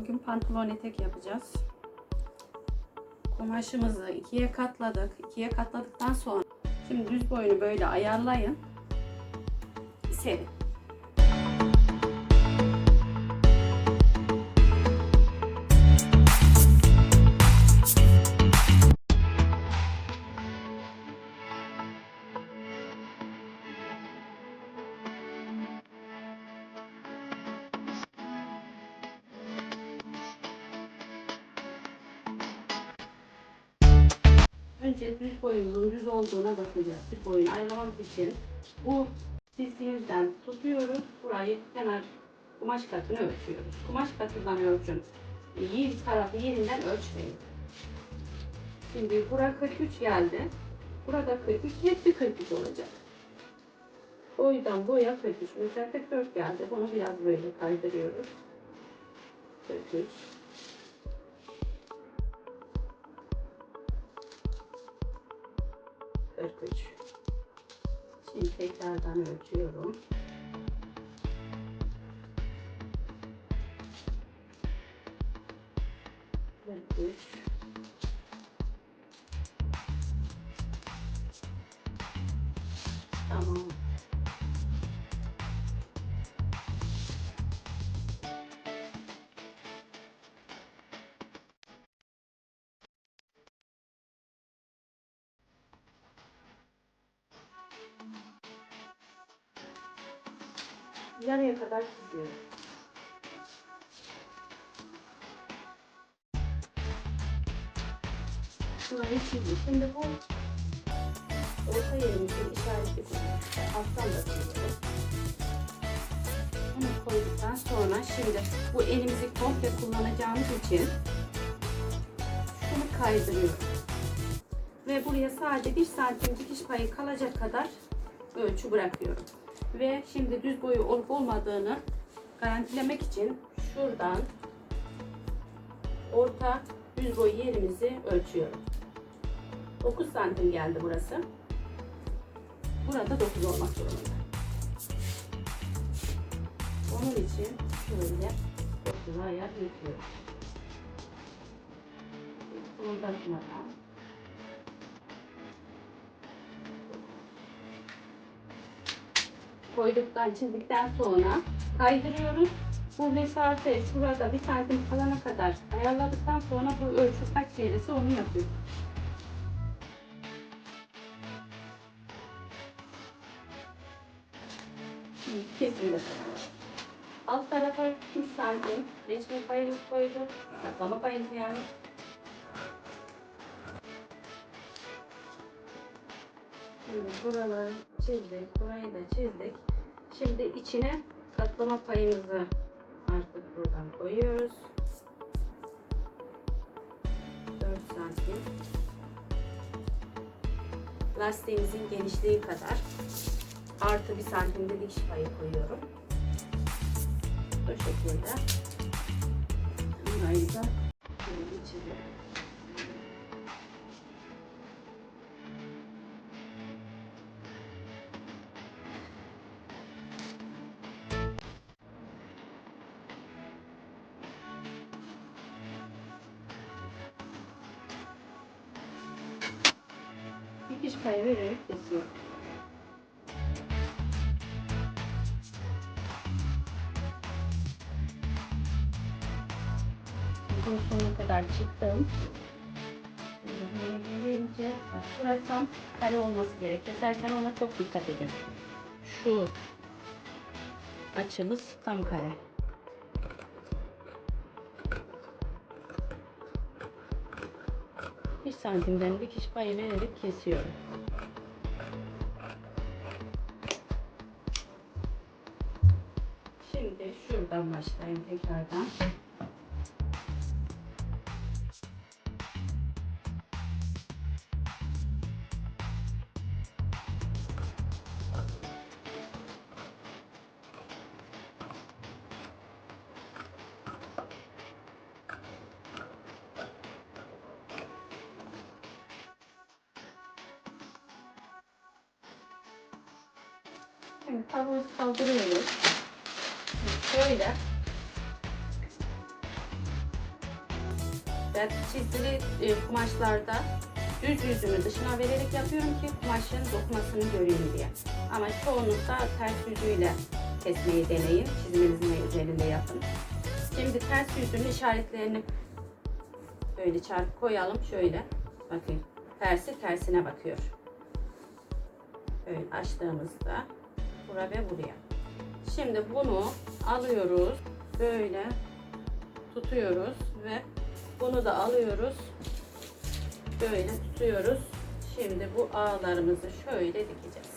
Bugün pantolon etek yapacağız. Kumaşımızı ikiye katladık. İkiye katladıktan sonra şimdi düz boyunu böyle ayarlayın. Serin. Önce düz boyumuzun düz olduğuna bakacağız. Düz boyunu ayarlamak için bu çizgimizden tutuyoruz. Burayı kenar kumaş katını ölçüyoruz. Kumaş katından ölçün. Yer tarafı yerinden ölçmeyin. Şimdi bura 43 geldi. Burada 43, hepsi 43 olacak. Boydan boya 43. Mesela 44 geldi. Bunu biraz böyle kaydırıyoruz. 43. Kırk üç. Şimdi tekrardan ölçüyorum. Kırk. Tamam. Yarıya kadar çiziyorum. Şurayı çizdim. Şimdi bu orta yerimizi işaretli. Alttan da koyuyoruz. Bunu koyduktan sonra şimdi bu elimizi komple kullanacağımız için şunu kaydırıyorum. Ve buraya sadece 1 santim dikiş payı kalacak kadar ölçü bırakıyorum. Ve şimdi düz boyu olup olmadığını garantilemek için şuradan orta düz boy yerimizi ölçüyorum. 9 santim geldi burası. Burada 9 olmak zorunda. Onun için şöyle 9'a ayar yapıyorum. Bunu da koyduktan çizdikten sonra kaydırıyoruz. Bu mesafe şurada bir santim kalana kadar ayarladıktan sonra bu ölçü kaç verirse onu yapıyoruz. Kesildi. Alt tarafa 3 santim reçme payımız koyduk. Saklama payımız yani. Şimdi buraları çizdik, burayı da çizdik. Şimdi içine katlama payımızı artık buradan koyuyoruz. 4 santim. Lastiğimizin genişliği kadar artı bir santim de dikiş payı koyuyorum. Bu şekilde. Burayı da Dikiş payı vererek kesiyorum. Bunun sonuna kadar çıktım. Gelince bak şurası tam kare olması gerek. Keserken ona çok dikkat edin. Şu açımız tam kare. Santimden dikiş payı vererek kesiyorum. Şimdi şuradan başlayayım tekrardan. Şimdi tavuğu kaldırıyoruz. Şöyle Ben çizgili e, kumaşlarda düz yüzümü dışına vererek yapıyorum ki kumaşın dokumasını göreyim diye. Ama çoğunlukla ters yüzüyle kesmeyi deneyin. Çizmenizin üzerinde yapın. Şimdi ters yüzünün işaretlerini böyle çarpı koyalım. Şöyle bakın. Tersi tersine bakıyor. Böyle açtığımızda bura ve buraya. Şimdi bunu alıyoruz. Böyle tutuyoruz ve bunu da alıyoruz. Böyle tutuyoruz. Şimdi bu ağlarımızı şöyle dikeceğiz.